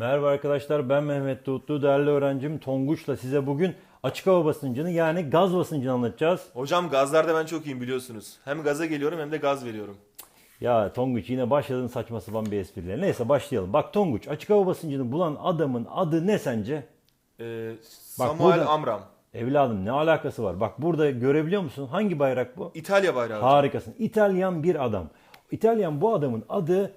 Merhaba arkadaşlar ben Mehmet Tuğutlu. Değerli öğrencim Tonguç'la size bugün açık hava basıncını yani gaz basıncını anlatacağız. Hocam gazlarda ben çok iyiyim biliyorsunuz. Hem gaza geliyorum hem de gaz veriyorum. Ya Tonguç yine başladın saçma sapan bir espriyle. Neyse başlayalım. Bak Tonguç açık hava basıncını bulan adamın adı ne sence? Ee, Bak Samuel burada- Amram. Evladım ne alakası var? Bak burada görebiliyor musun? Hangi bayrak bu? İtalya bayrağı hocam. Harikasın. İtalyan bir adam. İtalyan bu adamın adı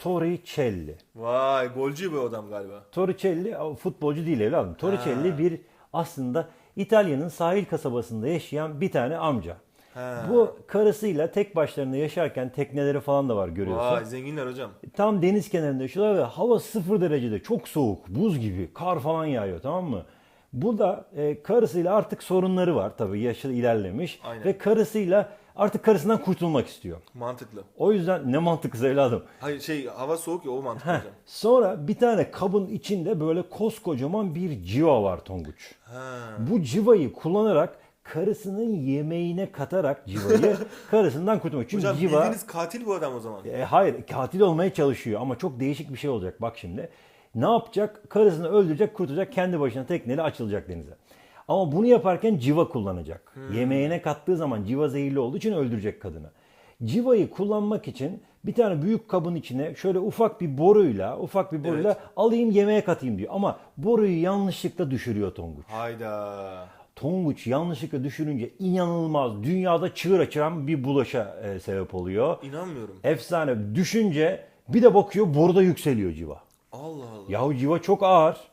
Torricelli. Vay golcü bir adam galiba. Torricelli futbolcu değil evladım. Torricelli Ha. bir aslında İtalya'nın sahil kasabasında yaşayan bir tane amca. Ha. Bu karısıyla tek başlarına yaşarken tekneleri falan da var görüyorsun. Vay zenginler hocam. Tam deniz kenarında yaşıyorlar ve hava sıfır derecede çok soğuk, buz gibi, kar falan yağıyor tamam mı? Bu da e, karısıyla artık sorunları var tabii yaşı ilerlemiş Aynen. ve karısıyla artık karısından kurtulmak istiyor. Mantıklı. O yüzden ne mantıklı evladım. Hayır şey hava soğuk ya o mantıklı Heh. Sonra bir tane kabın içinde böyle koskocaman bir civa var Tonguç. Ha. Bu civayı kullanarak karısının yemeğine katarak civayı karısından kurtulmak. Çünkü Hocam civa bildiğiniz katil bu adam o zaman. e, hayır katil olmaya çalışıyor ama çok değişik bir şey olacak bak şimdi. Ne yapacak? Karısını öldürecek, kurtulacak, kendi başına tekneyle açılacak denize. Ama bunu yaparken civa kullanacak. Yemeğine kattığı zaman civa zehirli olduğu için öldürecek kadını. Civayı kullanmak için bir tane büyük kabın içine şöyle ufak bir boruyla, ufak bir boruyla alayım yemeğe katayım diyor. Ama boruyu yanlışlıkla düşürüyor Tonguç. Hayda. Tonguç yanlışlıkla düşürünce inanılmaz dünyada çığır açıran bir bulaşa e, sebep oluyor. İnanmıyorum. Efsane düşünce bir de bakıyor boruda yükseliyor civa. Allah Allah. Yahu civa çok ağır.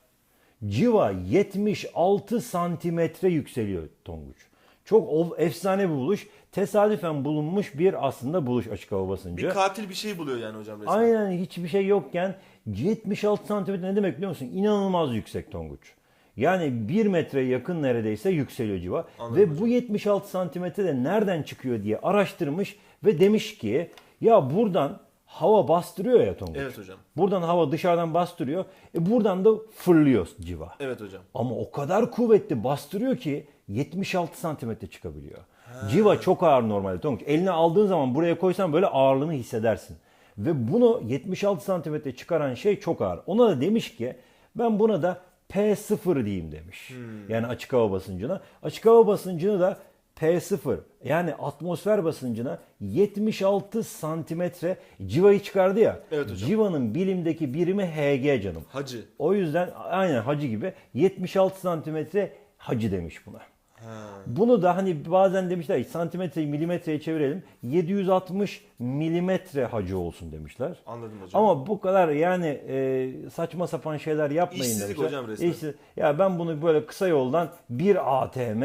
Civa 76 santimetre yükseliyor Tonguç. Çok o- efsane bir buluş. Tesadüfen bulunmuş bir aslında buluş açık hava basıncı. Bir katil bir şey buluyor yani hocam resmen. Aynen hiçbir şey yokken 76 santimetre ne demek biliyor musun? İnanılmaz yüksek Tonguç. Yani 1 metreye yakın neredeyse yükseliyor civa. Anladım ve bu 76 santimetre de nereden çıkıyor diye araştırmış ve demiş ki ya buradan hava bastırıyor ya Tonguç. Evet hocam. Buradan hava dışarıdan bastırıyor. E buradan da fırlıyor civa. Evet hocam. Ama o kadar kuvvetli bastırıyor ki 76 santimetre çıkabiliyor. Civa çok ağır normalde Tonguç. Eline aldığın zaman buraya koysan böyle ağırlığını hissedersin. Ve bunu 76 santimetre çıkaran şey çok ağır. Ona da demiş ki ben buna da P0 diyeyim demiş. Yani açık hava basıncına. Açık hava basıncını da P0 yani atmosfer basıncına 76 santimetre civayı çıkardı ya. Evet hocam. Civanın bilimdeki birimi Hg canım. Hacı. O yüzden aynen hacı gibi 76 santimetre hacı demiş buna. Bunu da hani bazen demişler santimetreyi milimetreye çevirelim 760 milimetre hacı olsun demişler. Anladım hocam. Ama bu kadar yani e, saçma sapan şeyler yapmayın İşsizlik demişler. hocam resmen. İşsiz- Ya ben bunu böyle kısa yoldan bir ATM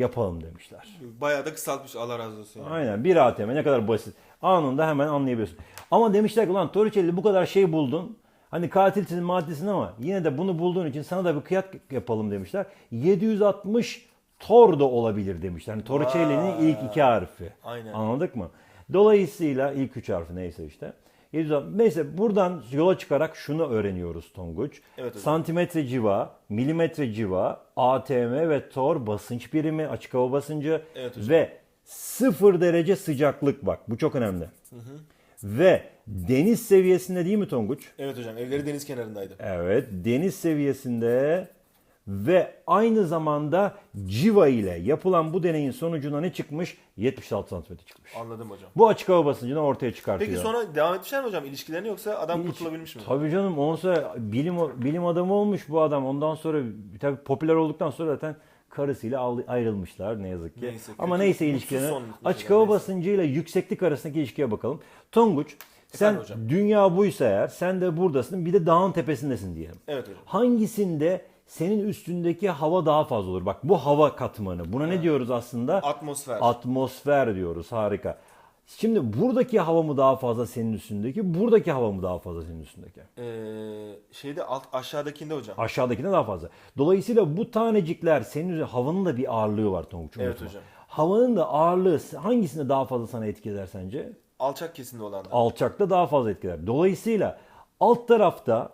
yapalım demişler. Bayağı da kısaltmış Allah razı olsun. Yani. Aynen bir ATM ne kadar basit. Anında hemen anlayabiliyorsun. Ama demişler ki ulan Torricelli bu kadar şey buldun. Hani katilsin maddesin ama yine de bunu bulduğun için sana da bir kıyak yapalım demişler. 760 Tor da olabilir demişler. Yani Torricelli'nin ilk iki harfi. Aynen. Anladık mı? Dolayısıyla ilk üç harfi neyse işte. 760 Neyse buradan yola çıkarak şunu öğreniyoruz Tonguç. Evet hocam. Santimetre civa, milimetre civa, ATM ve Tor basınç birimi, açık hava basıncı Evet hocam. ve sıfır derece sıcaklık bak bu çok önemli. Ve deniz seviyesinde değil mi Tonguç? Evet hocam evleri deniz kenarındaydı. Evet deniz seviyesinde ve aynı zamanda civa ile yapılan bu deneyin sonucuna ne çıkmış? 76 santimetre çıkmış. Anladım hocam. Bu açık hava basıncını ortaya çıkartıyor. Peki sonra devam etmişler mi hocam ilişkilerini yoksa adam kurtulabilmiş mi? Tabii canım sonra bilim bilim adamı olmuş bu adam. Ondan sonra tabii popüler olduktan sonra zaten karısıyla ayrılmışlar ne yazık ki. Neyse, Ama kötü, neyse ilişkilerine açık hava neyse. basıncıyla yükseklik arasındaki ilişkiye bakalım. Tonguç sen hocam? dünya buysa eğer sen de buradasın bir de dağın tepesindesin diyelim. Evet hocam. Hangisinde senin üstündeki hava daha fazla olur? Bak bu hava katmanı. Buna ne diyoruz aslında? Atmosfer. Atmosfer diyoruz. Harika. Şimdi buradaki hava mı daha fazla senin üstündeki, buradaki hava mı daha fazla senin üstündeki? Ee, şeyde alt aşağıdakinde hocam. Aşağıdakine daha fazla. Dolayısıyla bu tanecikler senin üzerinde havanın da bir ağırlığı var Tonguç. Evet unutma. hocam. Havanın da ağırlığı hangisinde daha fazla sana etki eder sence? Alçak kesimde olan. Alçakta daha fazla etki eder. Dolayısıyla alt tarafta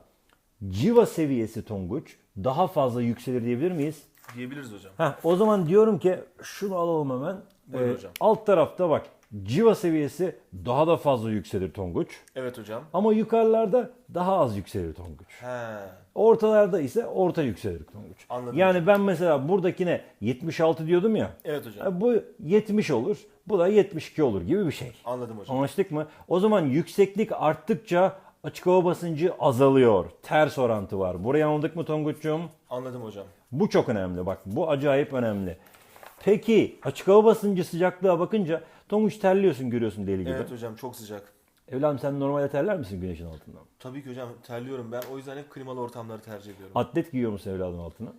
civa seviyesi Tonguç daha fazla yükselir diyebilir miyiz? Diyebiliriz hocam. Heh, o zaman diyorum ki şunu alalım hemen. Buyurun Ee, hocam. Alt tarafta bak civa seviyesi daha da fazla yükselir Tonguç. Evet hocam. Ama yukarılarda daha az yükselir Tonguç. He. Ortalarda ise orta yükselir Tonguç. Anladım Yani ben mesela buradakine 76 diyordum ya. Evet hocam. e, Bu 70 olur. Bu da 72 olur gibi bir şey. Anladım hocam. Anlaştık mı? O zaman yükseklik arttıkça açık hava basıncı azalıyor. Ters orantı var. Burayı anladık mı Tonguç'cum? Anladım hocam. Bu çok önemli. Bak bu acayip önemli. Peki açık hava basıncı sıcaklığa bakınca Tonguç terliyorsun görüyorsun deli gibi. Evet hocam çok sıcak. Evladım sen normalde terler misin güneşin altından? Tabii ki hocam terliyorum ben. O yüzden hep klimalı ortamları tercih ediyorum. Atlet giyiyor musun evladım altına?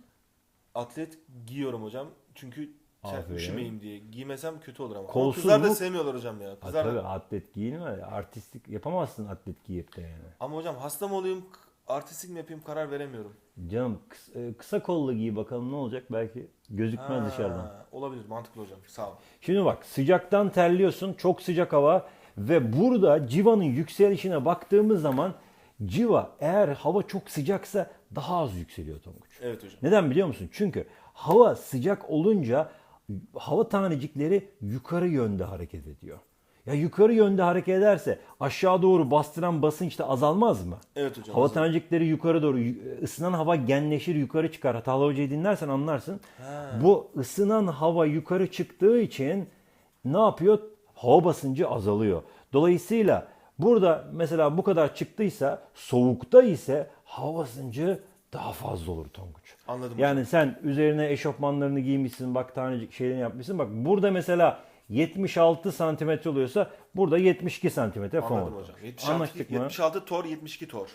Atlet giyiyorum hocam. Çünkü Aferin. üşümeyeyim diye. Giymesem kötü olur ama. ama kızlar da sevmiyorlar hocam ya. Ha, Kızlar da- tabii atlet giyinme. Artistik yapamazsın atlet giyip de yani. Ama hocam hasta mı olayım, k- artistik mi yapayım karar veremiyorum. Canım kıs- e, kısa kollu giy bakalım ne olacak belki gözükmez Ha, dışarıdan. Olabilir mantıklı hocam. Sağ ol. Şimdi bak sıcaktan terliyorsun çok sıcak hava ve burada civanın yükselişine baktığımız zaman civa eğer hava çok sıcaksa daha az yükseliyor Tonguç. Evet hocam. Neden biliyor musun? Çünkü hava sıcak olunca hava tanecikleri yukarı yönde hareket ediyor. Ya yukarı yönde hareket ederse aşağı doğru bastıran basınç da azalmaz mı? Evet hocam. Hava tanecikleri yukarı doğru ısınan hava genleşir yukarı çıkar. Hatalı hocayı dinlersen anlarsın. Bu ısınan hava yukarı çıktığı için ne yapıyor? Hava basıncı azalıyor. Dolayısıyla burada mesela bu kadar çıktıysa soğukta ise hava basıncı daha fazla olur Tonguç. Anladım Yani sen üzerine eşofmanlarını giymişsin, bak tanecik şeylerini yapmışsın. Bak burada mesela 76 santimetre oluyorsa burada 72 santimetre fon Anladım hocam. 76, Anlaştık mı? 76 tor 72 tor.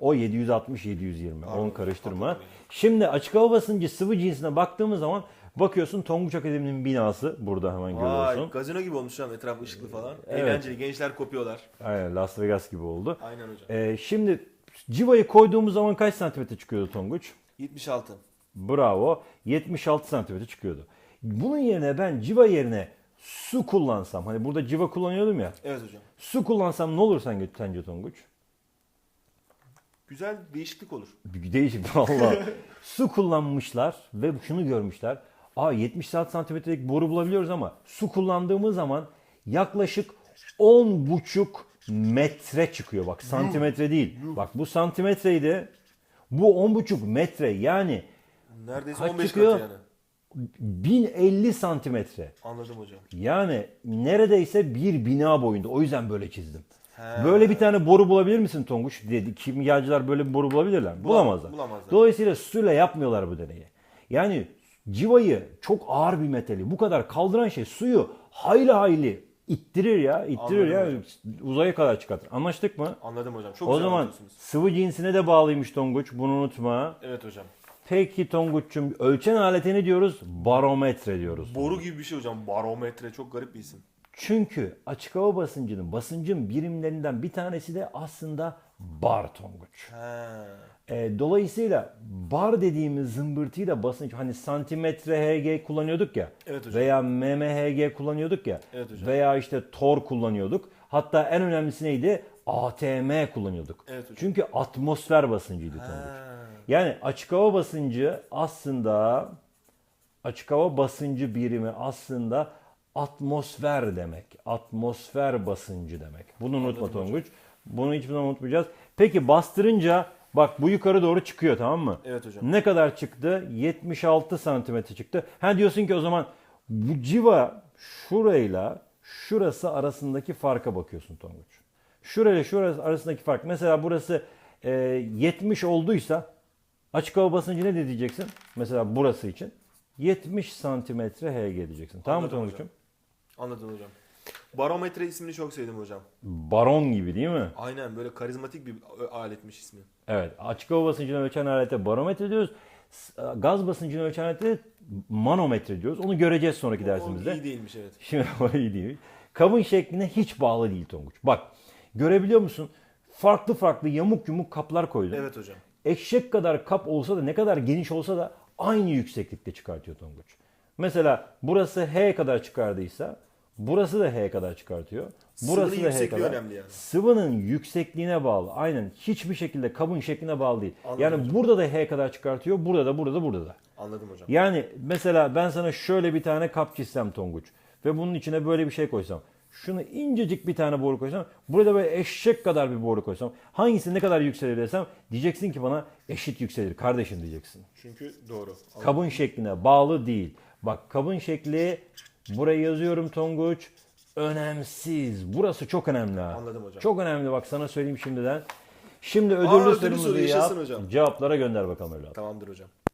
O 760 720. Pardon, Onu karıştırma. Şimdi açık hava basıncı sıvı cinsine baktığımız zaman bakıyorsun Tonguç Akademi'nin binası burada hemen Vay görüyorsun. gazino gibi olmuş hocam etraf ışıklı falan. Evet. Eğlenceli gençler kopuyorlar. Aynen Las Vegas gibi oldu. Aynen hocam. Ee, şimdi civayı koyduğumuz zaman kaç santimetre çıkıyordu Tonguç? 76. Bravo. 76 santimetre çıkıyordu. Bunun yerine ben civa yerine su kullansam hani burada civa kullanıyordum ya. Evet hocam. Su kullansam ne olur sence, sence Tonguç? Güzel değişiklik olur. Bir Değişik valla. su kullanmışlar ve şunu görmüşler. Aa 76 santimetrelik boru bulabiliyoruz ama su kullandığımız zaman yaklaşık 10,5 metre çıkıyor. Bak santimetre değil. Bak bu santimetreydi. Bu 10,5 metre yani Neredeyse Kaç 15 çıkıyor? katı yani. 1050 santimetre. Anladım hocam. Yani neredeyse bir bina boyunda. O yüzden böyle çizdim. He. Böyle bir tane boru bulabilir misin Tonguç? Dedi. Kimyacılar böyle bir boru bulabilirler mi? Bulamazlar. bulamazlar. Dolayısıyla suyla yapmıyorlar bu deneyi. Yani civayı çok ağır bir metali bu kadar kaldıran şey suyu hayli hayli ittirir ya. ittirir Anladım ya. Uzaya kadar çıkartır. Anlaştık mı? Anladım hocam. Çok o güzel zaman anlatıyorsunuz. sıvı cinsine de bağlıymış Tonguç. Bunu unutma. Evet hocam. Peki Tonguç'cum ölçen aletini diyoruz? Barometre diyoruz. Boru gibi bir şey hocam. Barometre çok garip bir isim. Çünkü açık hava basıncının basıncın birimlerinden bir tanesi de aslında bar Tonguç. He. E, dolayısıyla bar dediğimiz zımbırtıyı da basınç hani santimetre Hg kullanıyorduk ya Evet hocam. veya mmHg kullanıyorduk ya Evet hocam. veya işte tor kullanıyorduk. Hatta en önemlisi neydi? ATM kullanıyorduk. Evet hocam. Çünkü atmosfer basıncıydı Tonguç. He. Yani açık hava basıncı aslında açık hava basıncı birimi aslında atmosfer demek. Atmosfer basıncı demek. Bunu unutma Anladım hocam. Tonguç. Bunu hiçbir zaman unutmayacağız. Peki bastırınca bak bu yukarı doğru çıkıyor tamam mı? Evet hocam. Ne kadar çıktı? 76 santimetre çıktı. Ha diyorsun ki o zaman bu civa şurayla şurası arasındaki farka bakıyorsun Tonguç. Şurayla şurası arasındaki fark. Mesela burası e, 70 olduysa açık hava basıncı ne diyeceksin? Mesela burası için 70 santimetre Hg diyeceksin. Tamam mı Tonguç'um? Anladım hocam. Barometre ismini çok sevdim hocam. Baron gibi değil mi? Aynen böyle karizmatik bir aletmiş ismi. Evet. Açık hava basıncını ölçen alete barometre diyoruz. S- Gaz basıncını ölçen alete manometre diyoruz. Onu göreceğiz sonraki O dersimizde. iyi değilmiş evet. Şimdi o iyi değil. Kabın şekline hiç bağlı değil Tonguç. Bak görebiliyor musun? Farklı farklı yamuk yumuk kaplar koydum. Evet hocam. Eşek kadar kap olsa da ne kadar geniş olsa da aynı yükseklikte çıkartıyor Tonguç. Mesela burası H kadar çıkardıysa burası da H kadar çıkartıyor. Burası Sıvının da H yüksekliği kadar. önemli yani. Sıvının yüksekliğine bağlı. Aynen. Hiçbir şekilde kabın şekline bağlı değil. Anladım yani hocam. burada da H kadar çıkartıyor. Burada da burada da burada da. Anladım hocam. Yani mesela ben sana şöyle bir tane kap çizsem Tonguç. ve bunun içine böyle bir şey koysam. Şunu incecik bir tane boru koysam. Burada böyle eşek kadar bir boru koysam. Hangisi ne kadar yükselir desem diyeceksin ki bana eşit yükselir kardeşim diyeceksin. Çünkü doğru. Kabın şekline bağlı değil. Bak kabın şekli buraya yazıyorum Tonguç. Önemsiz. Burası çok önemli ha. Anladım hocam. Çok önemli bak sana söyleyeyim şimdiden. Şimdi ödüllü ödüllü sorumuzu soru yap. yaşasın hocam. Cevaplara gönder bakalım evladım. Tamamdır hocam.